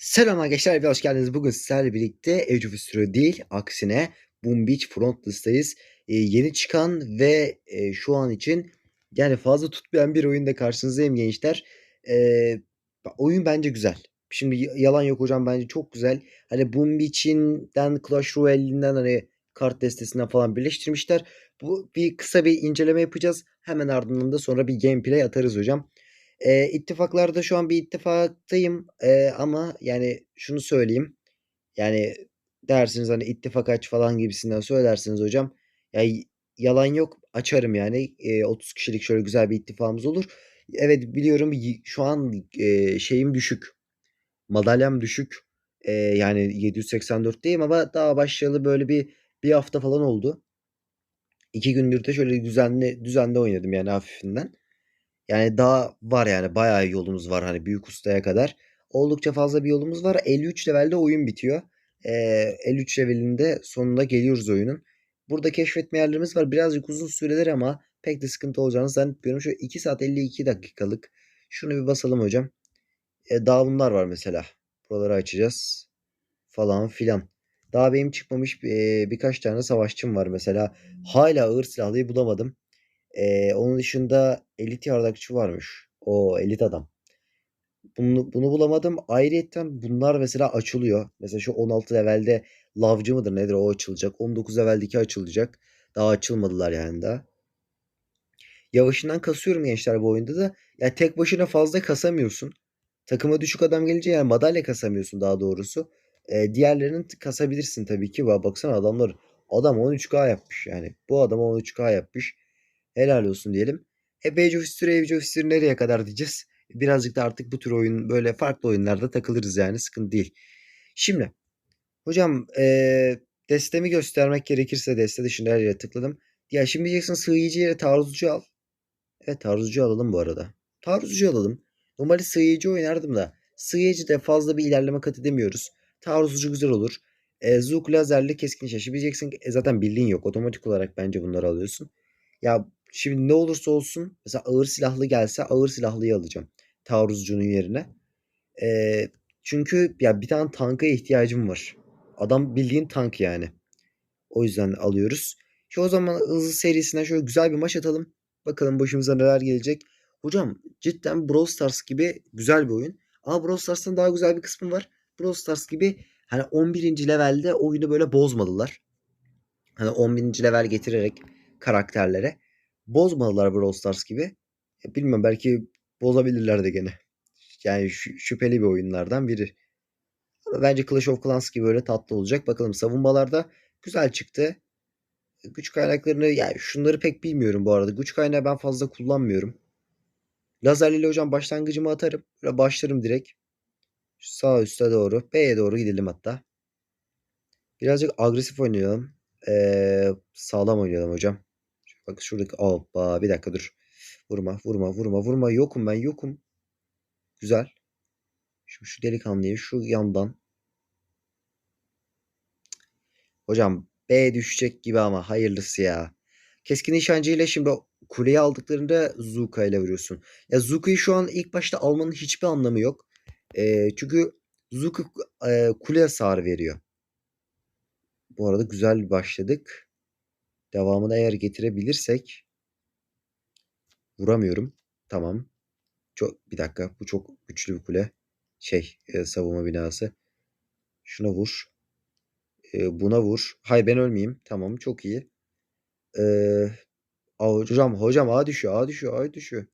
Selam arkadaşlar ve hoş geldiniz. Bugün sizlerle birlikte Age of History değil, aksine Boom Beach Frontless'tayız. Ee, yeni çıkan ve e, şu an için yani fazla tutmayan bir oyunda karşınızdayım gençler. Ee, oyun bence güzel. Şimdi yalan yok hocam bence çok güzel. Hani Boom Beach'inden Clash Royale'inden hani kart destesinden falan birleştirmişler. Bu bir kısa bir inceleme yapacağız. Hemen ardından da sonra bir gameplay atarız hocam. Eee, ittifaklarda şu an bir ittifaktayım. Eee, ama yani şunu söyleyeyim. Yani dersiniz hani ittifak aç falan gibisinden söylersiniz hocam. Ya y- yalan yok açarım yani. Eee, 30 kişilik şöyle güzel bir ittifakımız olur. Evet biliyorum şu an eee, şeyim düşük. Madalyam düşük. Eee, yani 784'teyim ama daha başlayalı böyle bir bir hafta falan oldu. İki gündür de şöyle düzenli düzenli oynadım yani hafifinden. Yani daha var yani bayağı yolumuz var hani büyük ustaya kadar. Oldukça fazla bir yolumuz var. 53 levelde oyun bitiyor. Ee, 53 levelinde sonunda geliyoruz oyunun. Burada keşfetme yerlerimiz var. Birazcık uzun süreler ama pek de sıkıntı olacağını zannetmiyorum. Şöyle 2 saat 52 dakikalık. Şunu bir basalım hocam. E, daha bunlar var mesela. Buraları açacağız. Falan filan. Daha benim çıkmamış e, birkaç tane savaşçım var mesela. Hala ağır silahlıyı bulamadım. Ee, onun dışında elit yardakçı varmış. O elit adam. Bunu, bunu bulamadım. Ayrıyeten bunlar mesela açılıyor. Mesela şu 16 levelde lavcı mıdır nedir o açılacak. 19 leveldeki açılacak. Daha açılmadılar yani daha. Yavaşından kasıyorum gençler bu oyunda da. Yani tek başına fazla kasamıyorsun. Takıma düşük adam gelince yani madalya kasamıyorsun daha doğrusu. Ee, diğerlerini kasabilirsin tabii ki. Bak baksana adamlar adam 13k yapmış yani. Bu adam 13k yapmış. Helal olsun diyelim. E Age of History, Age of History nereye kadar diyeceğiz. Birazcık da artık bu tür oyun böyle farklı oyunlarda takılırız yani sıkıntı değil. Şimdi hocam eee destemi göstermek gerekirse deste dışında her yere tıkladım. Ya şimdi diyeceksin sığıyıcı yere taarruzcu al. Evet taarruzcu alalım bu arada. Taarruzcu alalım. Normalde sığıyıcı oynardım da sığıyıcıda fazla bir ilerleme kat edemiyoruz. Taarruzcu güzel olur. E, Zook lazerli keskin nişancı. Diyeceksin ki e, zaten bildiğin yok. Otomatik olarak bence bunları alıyorsun. Ya şimdi ne olursa olsun mesela ağır silahlı gelse ağır silahlıyı alacağım. Taarruzcunun yerine. E, çünkü ya bir tane tanka ihtiyacım var. Adam bildiğin tank yani. O yüzden alıyoruz. Şu o zaman hızlı serisinden şöyle güzel bir maç atalım. Bakalım başımıza neler gelecek. Hocam cidden Brawl Stars gibi güzel bir oyun. Ama Brawl Stars'tan daha güzel bir kısmı var. Brawl Stars gibi hani 11. levelde oyunu böyle bozmadılar. Hani 11. level getirerek karakterlere bozmadılar Brawl Stars gibi. Ya bilmem belki bozabilirler de gene. Yani şü- şüpheli bir oyunlardan biri. Ama Bence Clash of Clans gibi öyle tatlı olacak. Bakalım savunmalarda güzel çıktı. Güç kaynaklarını yani şunları pek bilmiyorum bu arada. Güç kaynağı ben fazla kullanmıyorum. Lazerliyle hocam başlangıcımı atarım. Böyle başlarım direkt. Şu sağ üste doğru. B'ye doğru gidelim hatta. Birazcık agresif oynayalım. Ee, sağlam oynayalım hocam. Bak şuradaki hoppa bir dakika dur. Vurma vurma vurma vurma. Yokum ben yokum. Güzel. Şu, şu delikanlıyı şu yandan. Hocam B düşecek gibi ama hayırlısı ya. Keskin nişancı şimdi kuleyi aldıklarında Zuka ile vuruyorsun. Ya Zuka'yı şu an ilk başta almanın hiçbir anlamı yok. Ee, çünkü Zuka e, kule hasarı veriyor. Bu arada güzel başladık. Devamını eğer getirebilirsek vuramıyorum. Tamam. Çok bir dakika. Bu çok güçlü bir kule. Şey, e, savunma binası. Şuna vur. E, buna vur. Hay ben ölmeyeyim. Tamam, çok iyi. E, hocam, hocam A düşüyor, A düşüyor, A düşüyor.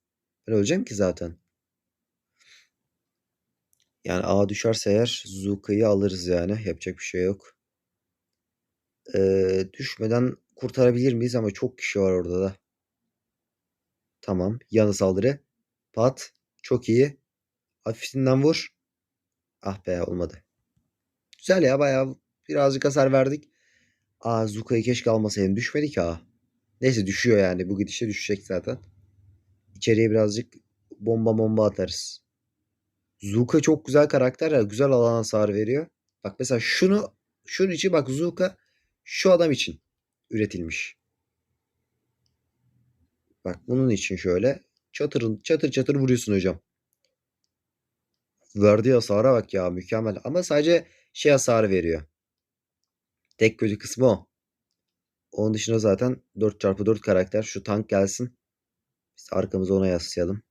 Ben öleceğim ki zaten. Yani A düşerse eğer Zuka'yı alırız yani. Yapacak bir şey yok. E, düşmeden kurtarabilir miyiz ama çok kişi var orada da. Tamam. Yanı saldırı. Pat. Çok iyi. Hafiftinden vur. Ah be olmadı. Güzel ya bayağı birazcık hasar verdik. Aa Zuka'yı keşke almasaydım. Düşmedi ki ha. Neyse düşüyor yani. Bu gidişle düşecek zaten. İçeriye birazcık bomba bomba atarız. Zuka çok güzel karakter ya. Güzel alan hasar veriyor. Bak mesela şunu şunun için bak Zuka şu adam için üretilmiş. Bak bunun için şöyle çatır çatır çatır vuruyorsun hocam. Verdiği hasara bak ya mükemmel. Ama sadece şey hasarı veriyor. Tek kötü kısmı o. Onun dışında zaten 4x4 karakter. Şu tank gelsin. Biz arkamıza ona yaslayalım.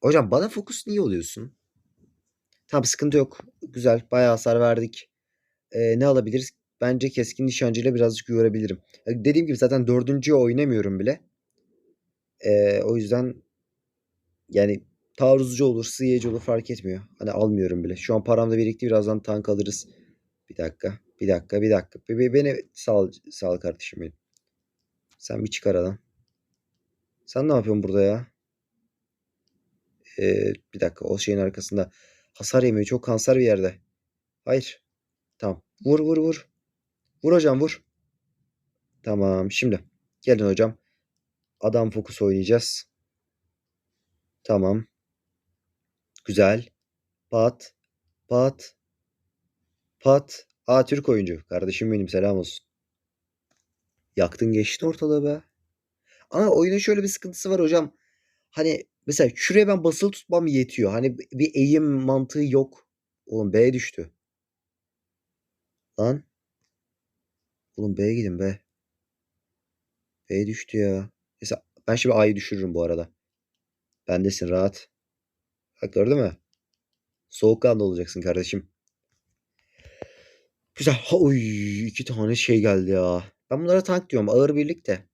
Hocam bana fokus niye oluyorsun? Tamam sıkıntı yok. Güzel. Bayağı hasar verdik. Ee, ne alabiliriz? Bence keskin nişancıyla birazcık görebilirim. Dediğim gibi zaten dördüncüye oynamıyorum bile. Ee, o yüzden yani taarruzcu olur, sıyıcı olur fark etmiyor. Hani almıyorum bile. Şu an param da birikti. Birazdan tank alırız. Bir dakika. Bir dakika. Bir dakika. Be beni sal, sal kardeşim benim. Sen bir çıkar adam. Sen ne yapıyorsun burada ya? Ee, bir dakika. O şeyin arkasında. Hasar yemiyor. Çok kanser bir yerde. Hayır. Tamam. Vur vur vur. Vur hocam vur. Tamam. Şimdi. Gelin hocam. Adam fokus oynayacağız. Tamam. Güzel. Pat. Pat. Pat. Aa Türk oyuncu. Kardeşim benim selam olsun. Yaktın geçti ortalığı be. Ama oyunun şöyle bir sıkıntısı var hocam. Hani mesela şuraya ben basılı tutmam yetiyor. Hani bir eğim mantığı yok. Oğlum B düştü. Lan. Oğlum B'ye gidin be. B düştü ya. Mesela ben şimdi A'yı düşürürüm bu arada. Bendesin rahat. Bak gördün mü? Soğukkanlı olacaksın kardeşim. Güzel. Ha, oy, iki tane şey geldi ya. Ben bunlara tank diyorum. Ağır birlik de.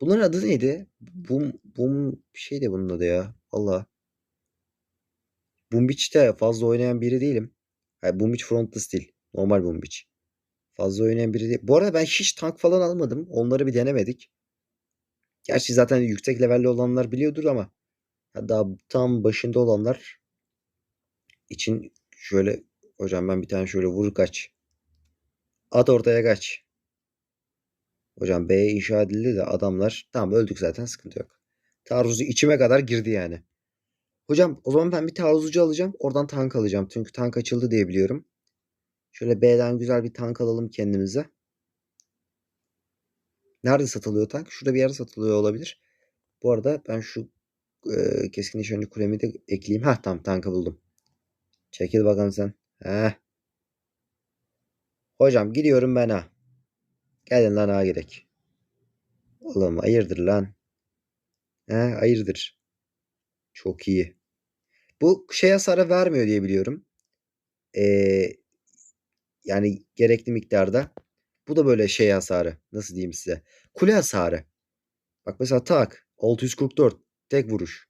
Bunların adı neydi? Bum, bum bir şeydi bunun adı ya. Valla. Beach'te fazla oynayan biri değilim. Boom Beach Frontless değil. Normal Beach. Fazla oynayan biri değil. Bu arada ben hiç tank falan almadım. Onları bir denemedik. Gerçi zaten yüksek levelli olanlar biliyordur ama daha tam başında olanlar için şöyle hocam ben bir tane şöyle vur kaç. At ortaya kaç. Hocam B inşa edildi de adamlar tamam öldük zaten sıkıntı yok. Taarruzu içime kadar girdi yani. Hocam o zaman ben bir taarruzcu alacağım. Oradan tank alacağım. Çünkü tank açıldı diye biliyorum. Şöyle B'den güzel bir tank alalım kendimize. Nerede satılıyor tank? Şurada bir yerde satılıyor olabilir. Bu arada ben şu e, keskin nişancı kulemi de ekleyeyim. Heh tamam tankı buldum. Çekil bakalım sen. Heh. Hocam gidiyorum ben ha. Gelin lan ha gerek. Oğlum hayırdır lan. He hayırdır. Çok iyi. Bu şey hasarı vermiyor diye biliyorum. Ee, yani gerekli miktarda. Bu da böyle şey hasarı. Nasıl diyeyim size. Kule hasarı. Bak mesela tak. 644. Tek vuruş.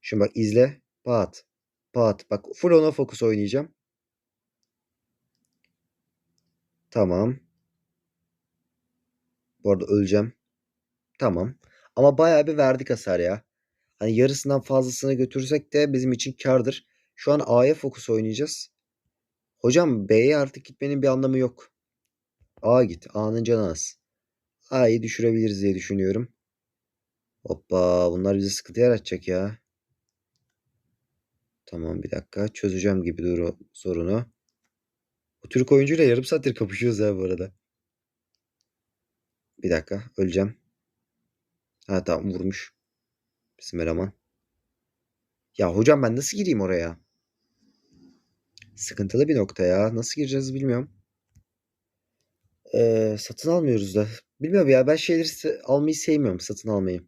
Şimdi bak izle. Pat. Pat. Bak full ona fokus oynayacağım. Tamam. Bu arada öleceğim. Tamam. Ama bayağı bir verdik hasar ya. Hani yarısından fazlasını götürsek de bizim için kardır. Şu an A'ya fokus oynayacağız. Hocam B'ye artık gitmenin bir anlamı yok. A git. A'nın canı az. A'yı düşürebiliriz diye düşünüyorum. Hoppa bunlar bize sıkıntı yaratacak ya. Tamam bir dakika. Çözeceğim gibi dur sorunu. Bu Türk oyuncuyla yarım saattir kapışıyoruz ya bu arada. Bir dakika. Öleceğim. Ha tamam vurmuş. Bizim eleman. Ya hocam ben nasıl gireyim oraya? Sıkıntılı bir nokta ya. Nasıl gireceğiz bilmiyorum. Ee, satın almıyoruz da. Bilmiyorum ya ben şeyleri almayı sevmiyorum satın almayı.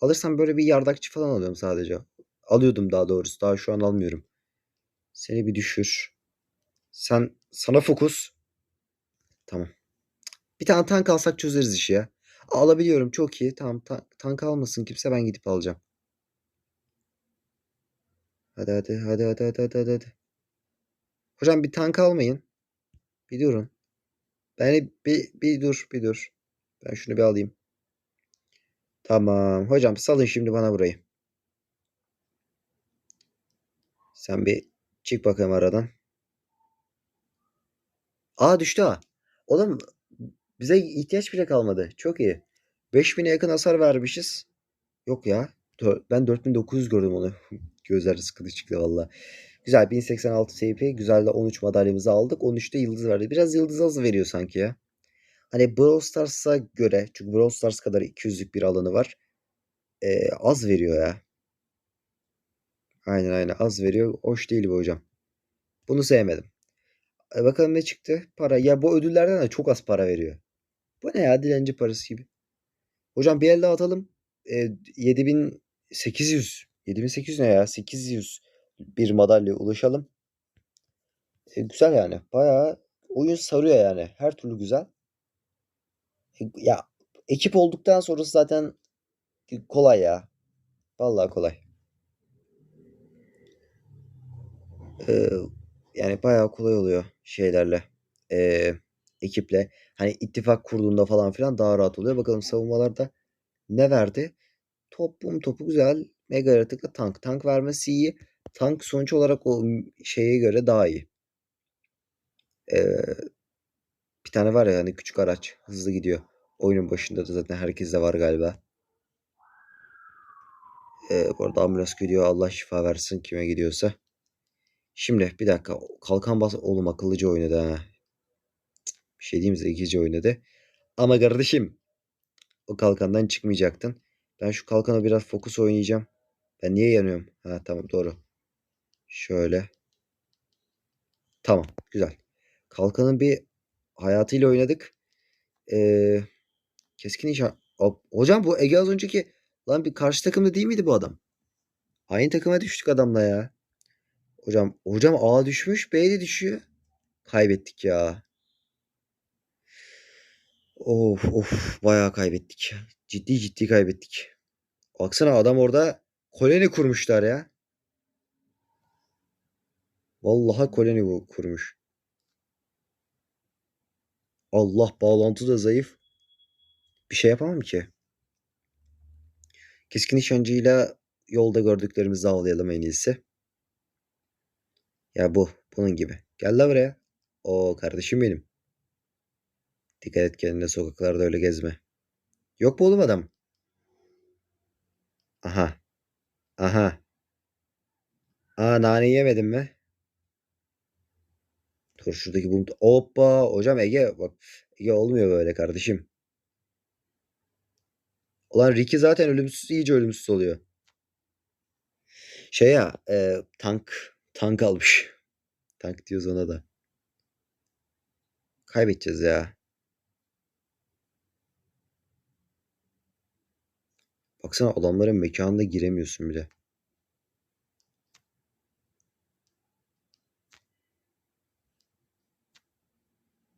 Alırsam böyle bir yardakçı falan alıyorum sadece. Alıyordum daha doğrusu. Daha şu an almıyorum. Seni bir düşür. Sen sana fokus. Tamam. Bir tane tank alsak çözeriz işi ya. Alabiliyorum çok iyi. Tamam ta tank almasın kimse ben gidip alacağım. Hadi hadi hadi hadi hadi hadi hadi. Hocam bir tank almayın. Bir durun. Ben bir, bir dur bir dur. Ben şunu bir alayım. Tamam. Hocam salın şimdi bana burayı. Sen bir çık bakayım aradan. Aa düştü ha. Oğlum bize ihtiyaç bile kalmadı. Çok iyi. 5000'e yakın hasar vermişiz. Yok ya. Ben 4900 gördüm onu. Gözler sıkıntı çıktı valla. Güzel 1086 CP. Güzel de 13 madalyamızı aldık. 13'te yıldız verdi. Biraz yıldız az veriyor sanki ya. Hani Brawl Stars'a göre çünkü Brawl Stars kadar 200'lük bir alanı var. Ee, az veriyor ya. Aynen aynen az veriyor. Hoş değil bu hocam. Bunu sevmedim. E, bakalım ne çıktı? Para. Ya bu ödüllerden de çok az para veriyor. Bu ne ya dilenci parası gibi. Hocam bir el daha atalım. E, 7800. 7800 ne ya? 800 bir madalya ulaşalım. E, güzel yani. Bayağı oyun sarıyor yani. Her türlü güzel. E, ya ekip olduktan sonrası zaten kolay ya. Vallahi kolay. Ee, yani bayağı kolay oluyor şeylerle. Ee, ekiple. Hani ittifak kurduğunda falan filan daha rahat oluyor. Bakalım savunmalarda ne verdi? Toplum topu güzel. Mega yaratıkla tank. Tank vermesi iyi. Tank sonuç olarak o şeye göre daha iyi. Ee, bir tane var ya hani küçük araç. Hızlı gidiyor. Oyunun başında da zaten herkeste var galiba. Ee, bu arada ambulans gidiyor. Allah şifa versin kime gidiyorsa. Şimdi bir dakika. Kalkan bas oğlum akıllıca oynadı ha. Bir şey diyeyim? Zekice oynadı. Ama kardeşim o kalkandan çıkmayacaktın. Ben şu kalkana biraz fokus oynayacağım. Ben niye yanıyorum? Ha tamam doğru. Şöyle. Tamam güzel. Kalkanın bir hayatıyla oynadık. Ee, keskin nişan. Hocam bu Ege az önceki lan bir karşı takımda değil miydi bu adam? Aynı takıma düştük adamla ya. Hocam hocam A düşmüş B de düşüyor. Kaybettik ya. Of of bayağı kaybettik. Ciddi ciddi kaybettik. Baksana adam orada koloni kurmuşlar ya. Vallahi koloni kurmuş. Allah bağlantı da zayıf. Bir şey yapamam ki. Keskin nişancıyla yolda gördüklerimizi avlayalım en iyisi. Ya bu. Bunun gibi. Gel la buraya. O kardeşim benim. Dikkat et kendine sokaklarda öyle gezme. Yok mu oğlum adam? Aha. Aha. Aa nane yemedin mi? Dur şuradaki bum. Hoppa. Hocam Ege bak. Ege olmuyor böyle kardeşim. Ulan Ricky zaten ölümsüz iyice ölümsüz oluyor. Şey ya e, tank tank almış. Tank diyoruz ona da. Kaybedeceğiz ya. Baksana adamların mekanına giremiyorsun bile.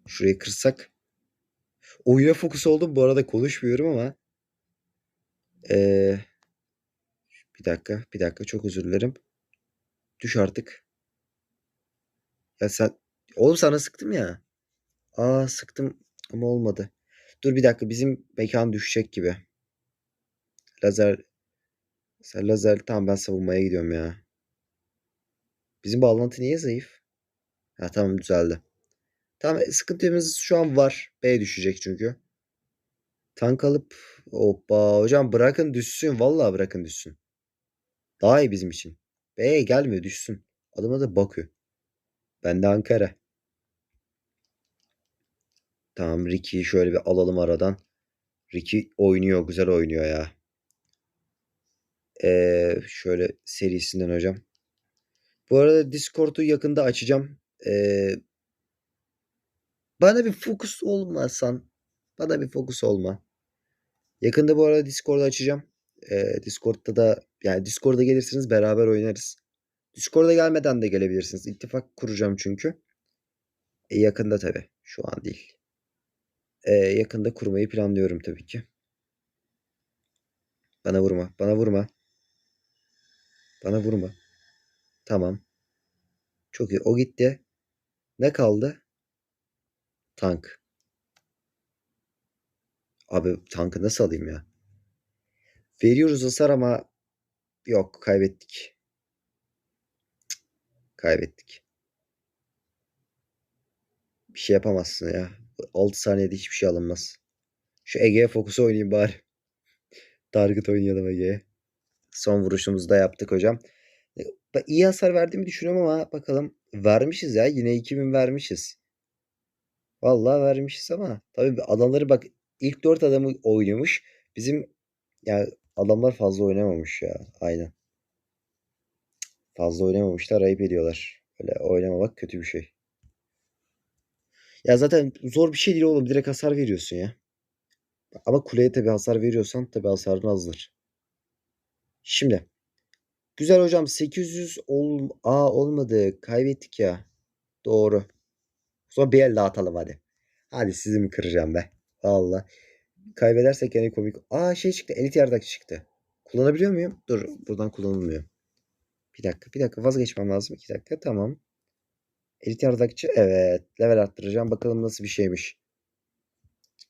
Şurayı kırsak. Oyuna fokus oldum. Bu arada konuşmuyorum ama. Ee, bir dakika. Bir dakika. Çok özür dilerim. Düş artık. Ya sen... Oğlum sana sıktım ya. Aa sıktım ama olmadı. Dur bir dakika. Bizim mekan düşecek gibi. Lazer... Sen lazer... Tamam ben savunmaya gidiyorum ya. Bizim bağlantı niye zayıf? Ha tamam düzeldi. Tamam sıkıntımız şu an var. B düşecek çünkü. Tank alıp hoppa hocam bırakın düşsün. Vallahi bırakın düşsün. Daha iyi bizim için. B gelmiyor düşsün. Adıma da Bakü. Ben de Ankara. Tamam Ricky'yi şöyle bir alalım aradan. Ricky oynuyor. Güzel oynuyor ya. Ee, şöyle serisinden hocam. Bu arada Discord'u yakında açacağım. Ee, bana bir fokus olmasan. Bana bir fokus olma. Yakında bu arada Discord'u açacağım. Ee, Discord'da da yani Discord'a gelirsiniz beraber oynarız. Discord'a gelmeden de gelebilirsiniz. İttifak kuracağım çünkü. E, yakında tabi. Şu an değil. E, yakında kurmayı planlıyorum tabii ki. Bana vurma. Bana vurma. Bana vurma. Tamam. Çok iyi. O gitti. Ne kaldı? Tank. Abi tankı nasıl alayım ya? Veriyoruz hasar ama yok kaybettik. Kaybettik. Bir şey yapamazsın ya. 6 saniyede hiçbir şey alınmaz. Şu Ege'ye fokusu oynayayım bari. Target oynayalım Ege'ye. Son vuruşumuzu da yaptık hocam. Ben iyi hasar verdiğimi düşünüyorum ama bakalım. Vermişiz ya. Yine 2000 vermişiz. Vallahi vermişiz ama tabii adamları bak ilk 4 adamı oynamış. Bizim ya adamlar fazla oynamamış ya. Aynen. Fazla oynamamışlar ayıp ediyorlar. Öyle oynamamak kötü bir şey. Ya zaten zor bir şey değil oğlum. Direkt hasar veriyorsun ya. Ama kuleye tabi hasar veriyorsan tabi hasarın azdır. Şimdi. Güzel hocam 800 ol Aa olmadı. Kaybettik ya. Doğru. Zaman bir el daha atalım hadi. Hadi sizi mi kıracağım be. Valla. Kaybedersek yani komik. Aa şey çıktı. Elit yardak çıktı. Kullanabiliyor muyum? Dur buradan kullanılmıyor. Bir dakika bir dakika vazgeçmem lazım. İki dakika tamam. Elit yardakçı evet. Level arttıracağım. Bakalım nasıl bir şeymiş.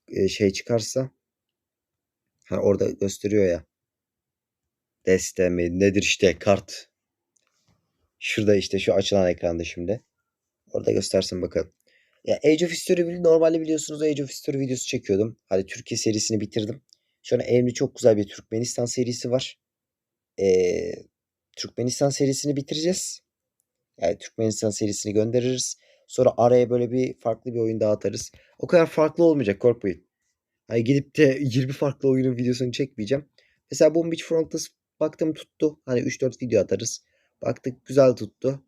Ee, şey çıkarsa. Ha orada gösteriyor ya. Deste mi nedir işte kart. Şurada işte şu açılan ekranda şimdi. Orada göstersin bakalım. Ya Age of History normalde biliyorsunuz Age of History videosu çekiyordum. Hadi Türkiye serisini bitirdim. Şu an elimde çok güzel bir Türkmenistan serisi var. Ee, Türkmenistan serisini bitireceğiz. Yani Türkmenistan serisini göndeririz. Sonra araya böyle bir farklı bir oyun daha atarız. O kadar farklı olmayacak korkmayın. Hani gidip de 20 farklı oyunun videosunu çekmeyeceğim. Mesela Boom Beach Frontless baktım tuttu. Hani 3-4 video atarız. Baktık güzel tuttu.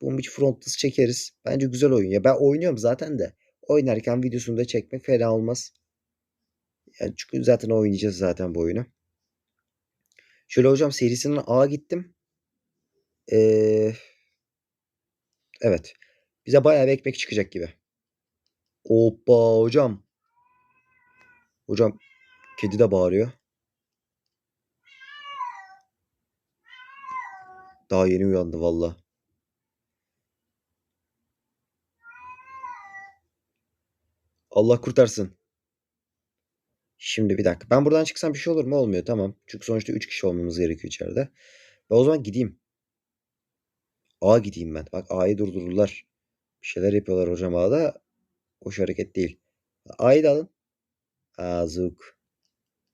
Boom Beach Frontless çekeriz. Bence güzel oyun. Ya ben oynuyorum zaten de. Oynarken videosunu da çekmek fena olmaz. Yani çünkü zaten oynayacağız zaten bu oyunu. Şöyle hocam serisinden A gittim. Ee, evet. Bize bayağı bir ekmek çıkacak gibi. Hoppa hocam. Hocam kedi de bağırıyor. Daha yeni uyandı valla. Allah kurtarsın. Şimdi bir dakika. Ben buradan çıksam bir şey olur mu? Olmuyor. Tamam. Çünkü sonuçta 3 kişi olmamız gerekiyor içeride. Ben o zaman gideyim. A gideyim ben. Bak A'yı durdururlar. Bir şeyler yapıyorlar hocam A'da. Hoş hareket değil. A'yı da alın. Aa Zuk.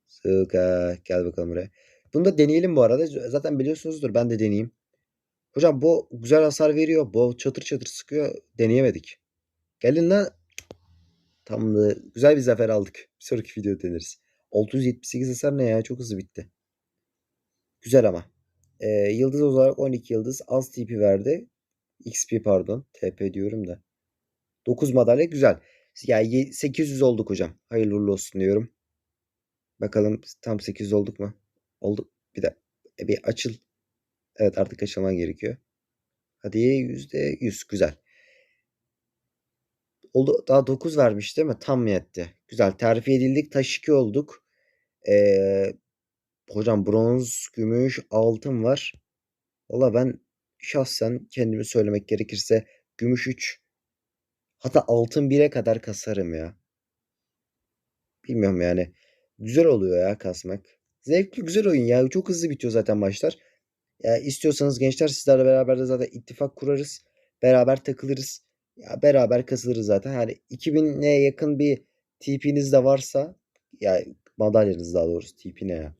Zuk ha. Gel bakalım buraya. Bunu da deneyelim bu arada. Zaten biliyorsunuzdur. Ben de deneyeyim. Hocam bu güzel hasar veriyor. Bu çatır çatır sıkıyor. Deneyemedik. Gelin lan. Tamamdır. Güzel bir zafer aldık. Bir sonraki video deneriz. 678 hasar ne ya? Çok hızlı bitti. Güzel ama. Ee, yıldız olarak 12 yıldız. Az TP verdi. XP pardon. TP diyorum da. 9 madalya güzel. Yani 800 olduk hocam. Hayırlı uğurlu olsun diyorum. Bakalım tam 800 olduk mu? Olduk. Bir de e, bir açıl. Evet artık açılman gerekiyor. Hadi %100 güzel. Oldu, daha 9 vermiş değil mi? Tam yetti. Güzel. Terfi edildik. Taş 2 olduk. Ee, hocam bronz, gümüş, altın var. Valla ben şahsen kendimi söylemek gerekirse gümüş 3 hatta altın 1'e kadar kasarım ya. Bilmiyorum yani. Güzel oluyor ya kasmak. Zevkli güzel oyun ya. Çok hızlı bitiyor zaten maçlar. Ya istiyorsanız gençler sizlerle beraber de zaten ittifak kurarız. Beraber takılırız. Ya beraber kasılırız zaten. Hani 2000'e yakın bir TP'niz de varsa ya madalyanız daha doğrusu TP ne ya.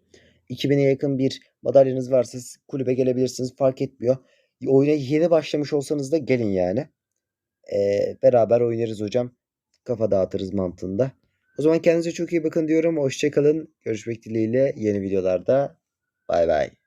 2000'e yakın bir madalyanız varsa kulübe gelebilirsiniz. Fark etmiyor. Oyuna yeni başlamış olsanız da gelin yani. Ee, beraber oynarız hocam. Kafa dağıtırız mantığında. O zaman kendinize çok iyi bakın diyorum. Hoşçakalın. Görüşmek dileğiyle yeni videolarda. Bay bay.